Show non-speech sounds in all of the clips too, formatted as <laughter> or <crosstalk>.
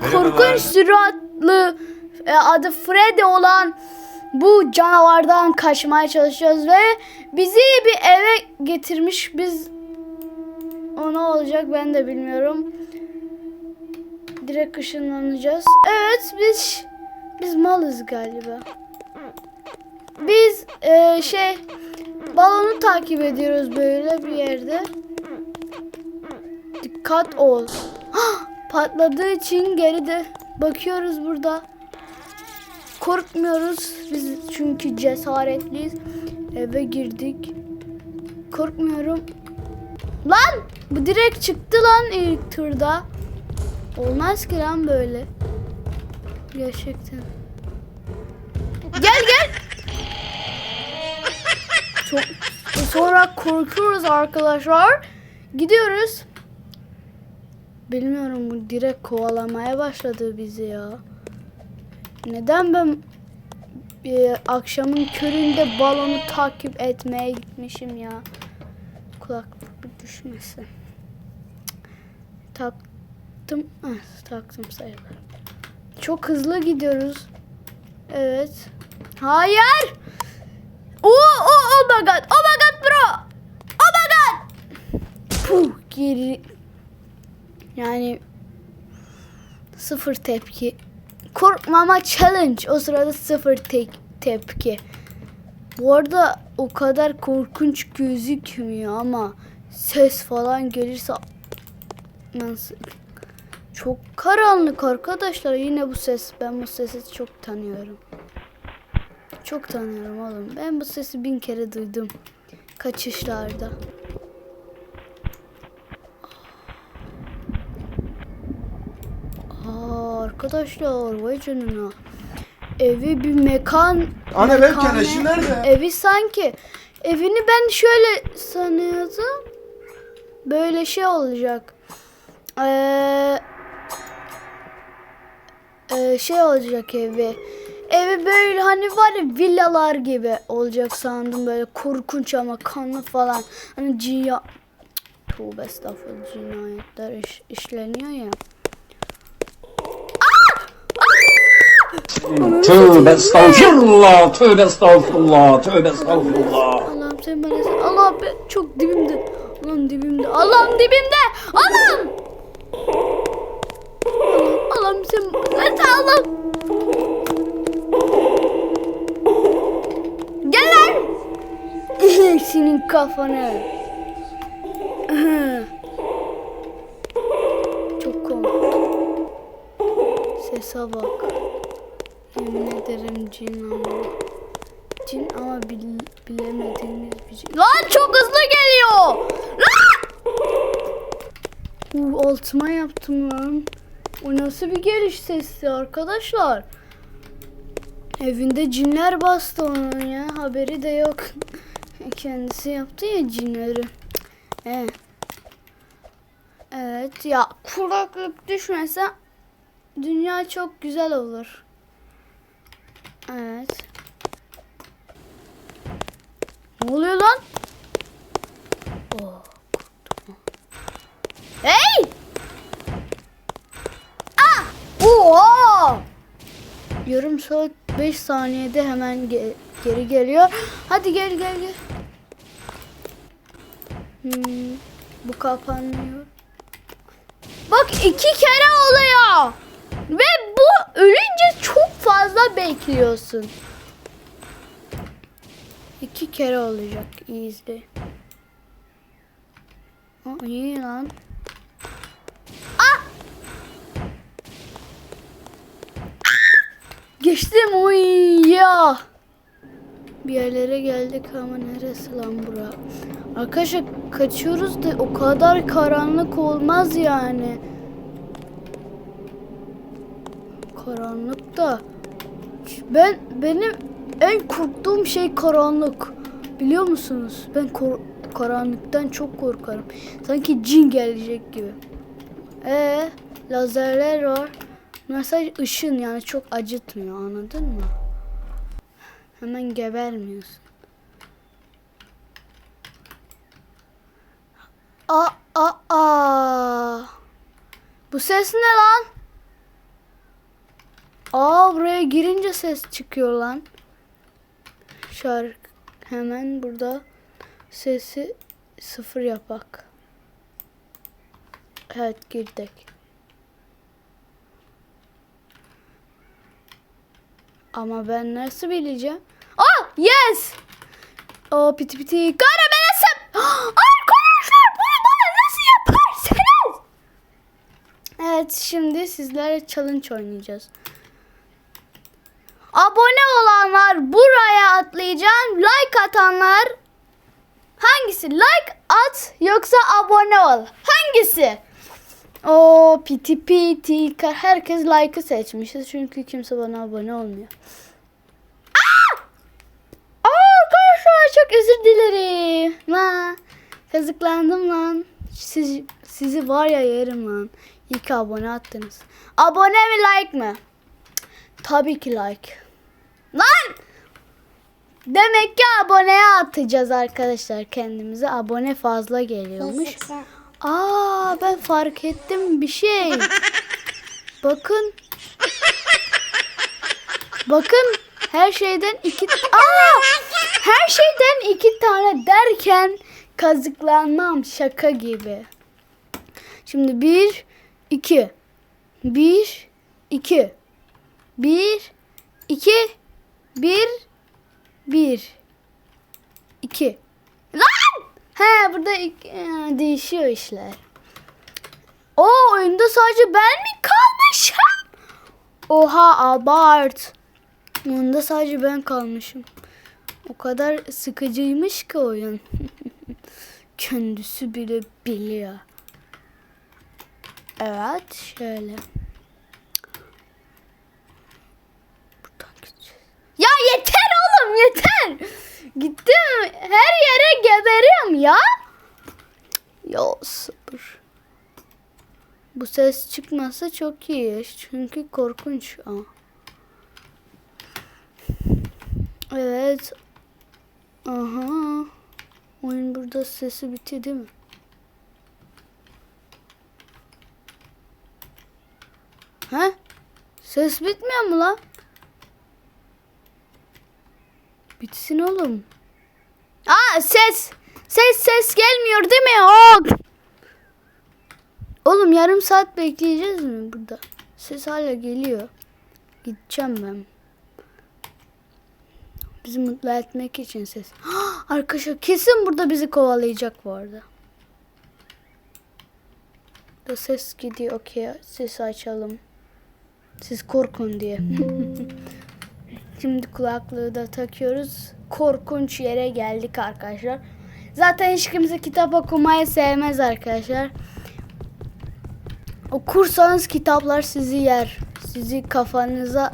korkunç suratlı e, adı Freddy olan bu canavardan kaçmaya çalışıyoruz ve bizi bir eve getirmiş. Biz o ne olacak ben de bilmiyorum. Direkt ışınlanacağız. Evet biz biz malız galiba. Biz e, şey balonu takip ediyoruz böyle bir yerde. Dikkat ol. <gasps> Patladığı için geri de bakıyoruz burada. Korkmuyoruz biz çünkü cesaretliyiz. Eve girdik. Korkmuyorum. Lan bu direkt çıktı lan ilk turda. Olmaz ki lan böyle. Gerçekten. Gel gel. Çok sonra korkuyoruz arkadaşlar. Gidiyoruz. Bilmiyorum bu direkt kovalamaya başladı bizi ya. Neden ben e, akşamın köründe balonu takip etmeye gitmişim ya. Kulaklık düşmesin. Taktım. Ah, taktım sayılır. Çok hızlı gidiyoruz. Evet. Hayır. Oo, oh, oh my god. Oh my god bro. Oh my god. Puh geri. Yani sıfır tepki. Korkmama challenge. O sırada sıfır tek tepki. Bu arada o kadar korkunç gözükmüyor ama ses falan gelirse nasıl çok karanlık arkadaşlar. Yine bu ses. Ben bu sesi çok tanıyorum. Çok tanıyorum oğlum. Ben bu sesi bin kere duydum. Kaçışlarda. Aa, arkadaşlar vay canına. Evi bir mekan. Anne benim mekane- keleşim nerede? Evi sanki. Evini ben şöyle sanıyordum. Böyle şey olacak. Eee e, şey olacak evi. Evi böyle hani var ya villalar gibi olacak sandım böyle korkunç ama kanlı falan. Hani cinya... Tövbe estağfurullah cinayetler iş, işleniyor ya. Tövbe estağfurullah, tövbe estağfurullah, tövbe estağfurullah. Allah'ım sen bana sen. Allah ben çok dibimde. Allah'ım dibimde. Allah'ım dibimde. Allah'ım. Allah'ım, Allah'ım sen. Sen Allah'ım. Gel lan. <laughs> Senin kafanı. Çok korktum. Sese bak. Yemin ederim cin ama. Cin ama bil, bilemediğimiz bir şey. Lan çok hızlı geliyor. Lan! Uh, altıma yaptım lan. O nasıl bir geliş sesi arkadaşlar? Evinde cinler bastı onun ya. Haberi de yok. <laughs> Kendisi yaptı ya cinleri. He. Evet ya kulaklık düşmese dünya çok güzel olur. Evet. Ne oluyor lan? Oh. Hey! Ah! Oha! Yarım saat 5 saniyede hemen ge- geri geliyor. Hadi gel gel gel. Hmm, bu kapanmıyor. Bak iki kere oluyor. Ve ölünce çok fazla bekliyorsun. İki kere olacak. İyi izle. Aa, iyi lan. Ah! Geçtim oy ya. Bir yerlere geldik ama neresi lan bura? Arkadaşlar kaçıyoruz da o kadar karanlık olmaz yani. Karanlık da ben benim en korktuğum şey karanlık. Biliyor musunuz? Ben kor- karanlıktan çok korkarım. Sanki cin gelecek gibi. Ee, lazerler var. Mesela ışın yani çok acıtmıyor anladın mı? Hemen gebermiyorsun. Aa, aa, aa. Bu ses ne lan? Aa buraya girince ses çıkıyor lan. Şarkı hemen burada sesi sıfır yapak. Evet girdik. Ama ben nasıl bileceğim? Oh yes! O piti piti kahramanasın. <gasps> Arkadaşlar bunu bana nasıl yaparsınız? Evet şimdi sizlerle challenge oynayacağız. Abone olanlar buraya atlayacağım. Like atanlar hangisi? Like at yoksa abone ol. Hangisi? O piti piti herkes like'ı seçmişiz çünkü kimse bana abone olmuyor. Aa! Arkadaşlar çok özür dilerim. La, kazıklandım lan. Siz, sizi var ya yerim lan. İyi ki abone attınız. Abone mi like mi? Tabii ki like. Lan! Demek ki aboneye atacağız arkadaşlar kendimize. Abone fazla geliyormuş. Aa ben fark ettim bir şey. <laughs> Bakın. Bakın her şeyden iki Aa! Her şeyden iki tane derken kazıklanmam şaka gibi. Şimdi bir, iki. Bir, iki. Bir, iki, bir, bir, iki. Lan! He burada iki- e, değişiyor işler. O oyunda sadece ben mi kalmışım? Oha abart. Oyunda sadece ben kalmışım. O kadar sıkıcıymış ki oyun. <laughs> Kendisi bile biliyor. Evet şöyle. Ya yeter oğlum yeter. Gittim her yere geberiyorum ya. Ya sabır. Bu ses çıkmasa çok iyi. Çünkü korkunç. Aa. Evet. Aha. Oyun burada sesi bitti değil mi? Ha? Ses bitmiyor mu lan? Bitsin oğlum. Aa ses. Ses ses gelmiyor değil mi? Ok. Oğlum yarım saat bekleyeceğiz mi burada? Ses hala geliyor. Gideceğim ben. Bizi mutlu etmek için ses. <gasps> Arkadaşlar kesin burada bizi kovalayacak bu arada. Da ses gidiyor. Okey. Sesi açalım. Siz korkun diye. <laughs> Şimdi kulaklığı da takıyoruz. Korkunç yere geldik arkadaşlar. Zaten hiç kimse kitap okumayı sevmez arkadaşlar. Okursanız kitaplar sizi yer. Sizi kafanıza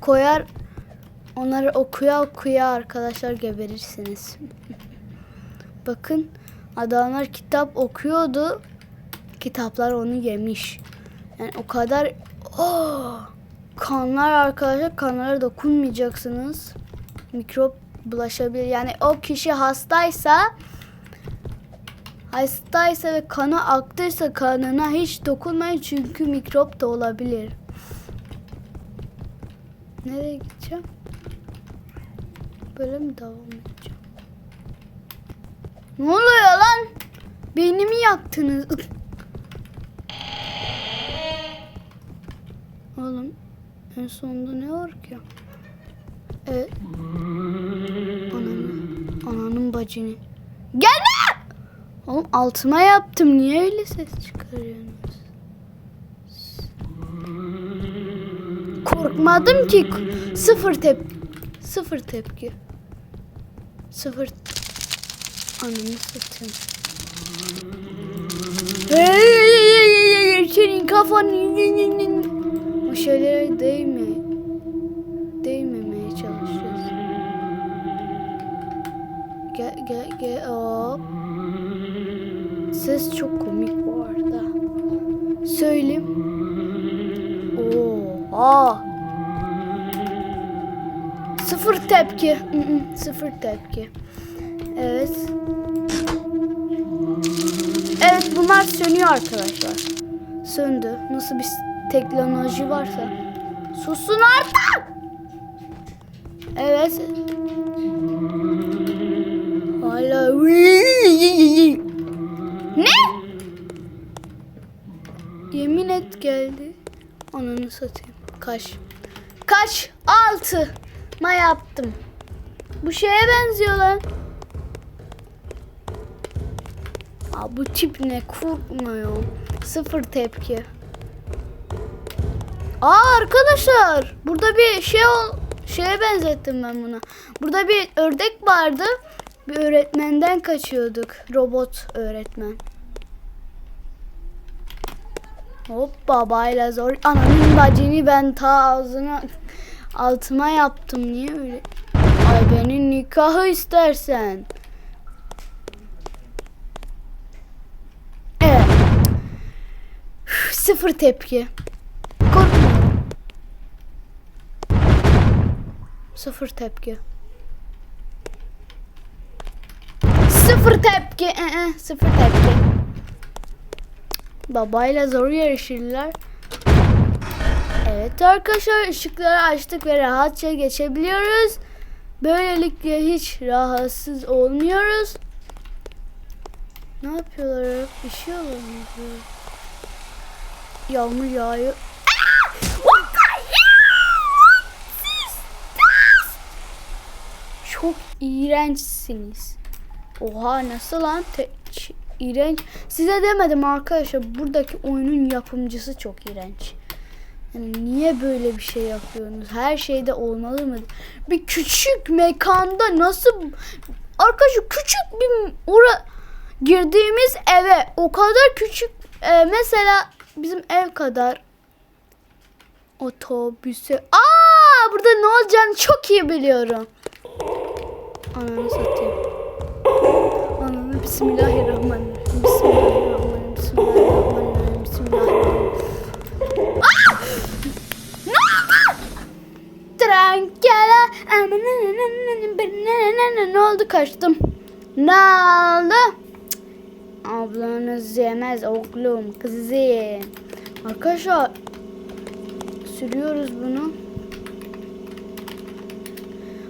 koyar. Onları okuya okuya arkadaşlar geberirsiniz. <laughs> Bakın adamlar kitap okuyordu. Kitaplar onu yemiş. Yani o kadar oh, kanlar arkadaşlar kanlara dokunmayacaksınız. Mikrop bulaşabilir. Yani o kişi hastaysa hastaysa ve kanı aktıysa kanına hiç dokunmayın çünkü mikrop da olabilir. Nereye gideceğim? Böyle mi devam edeceğim? Ne oluyor lan? Beynimi yaktınız. En sonunda ne var ki? Evet. Ananın, ananın bacını. Gelme! Oğlum altıma yaptım. Niye öyle ses çıkarıyorsunuz? Korkmadım ki. Sıfır tepki. Sıfır tepki. Sıfır. Ananı satayım. Hey, senin kafan o şeylere değme. Değmemeye çalışıyoruz. Gel gel gel hop. Ses çok komik bu arada. Söyleyeyim. Oha. Sıfır tepki. Sıfır tepki. Evet. Evet bunlar sönüyor arkadaşlar. Söndü. Nasıl bir teknoloji varsa Susun artık. Evet. Hala ne? Yemin et geldi. Ananı satayım. Kaç. Kaç. Altı. Ma yaptım. Bu şeye benziyor lan. Aa, bu tip ne? Korkmuyor. Sıfır tepki. Aa arkadaşlar. Burada bir şey ol şeye benzettim ben bunu. Burada bir ördek vardı. Bir öğretmenden kaçıyorduk. Robot öğretmen. Hop babayla zor. Ananın bacını ben ta ağzına altıma yaptım. Niye öyle? Ay benim nikahı istersen. Evet. Üf, Sıfır tepki. Korkmuyorum. Sıfır tepki. Sıfır tepki. Ee, sıfır tepki. Babayla zor yarışırlar. Evet arkadaşlar ışıkları açtık ve rahatça geçebiliyoruz. Böylelikle hiç rahatsız olmuyoruz. Ne yapıyorlar? Bir şey oluyor mu? Yağmur yağıyor. İğrençsiniz. Oha nasıl lan? Te- iğrenç. Size demedim arkadaşlar. Buradaki oyunun yapımcısı çok iğrenç. Yani niye böyle bir şey yapıyorsunuz? Her şeyde olmalı mı? Bir küçük mekanda nasıl arkadaşlar küçük bir ora girdiğimiz eve o kadar küçük e, mesela bizim ev kadar otobüsü. Aa burada ne olacağını çok iyi biliyorum. Ananı satayım. Ananı bismillahirrahmanirrahim. Bismillahirrahmanirrahim. Bismillahirrahmanirrahim. Bismillahirrahmanirrahim. Ah! Ne oldu? Trankela. Ne oldu kaçtım. Ne oldu? Ablanız yemez oğlum kızım. Arkadaşlar sürüyoruz bunu.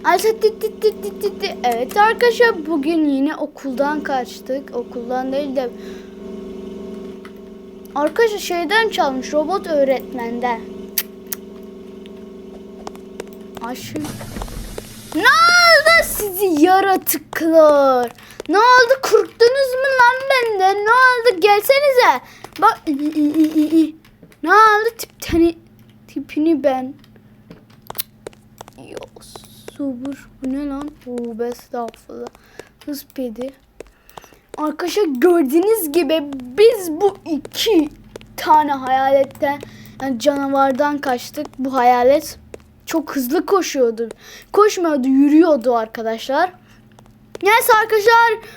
Ayşe tit tit tit tit tit tit. Evet arkadaşlar bugün yine okuldan kaçtık. Okuldan değil de Arkadaşlar şeyden çalmış robot öğretmenden. Aşın. Ne oldu sizi yaratıklar? Ne oldu korktunuz mu lan benden? Ne oldu gelsenize. Bak ne oldu tip tani tipini ben. Subur bu ne lan? Tövbe estağfurullah. Hız pedi. Arkadaşlar gördüğünüz gibi biz bu iki tane hayaletten yani canavardan kaçtık. Bu hayalet çok hızlı koşuyordu. Koşmuyordu, yürüyordu arkadaşlar. Neyse arkadaşlar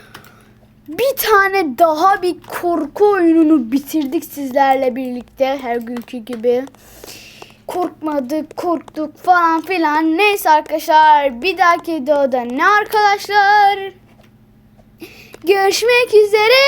bir tane daha bir korku oyununu bitirdik sizlerle birlikte her günkü gibi. Korkmadık, korktuk falan filan. Neyse arkadaşlar bir dahaki videoda ne arkadaşlar? Görüşmek üzere.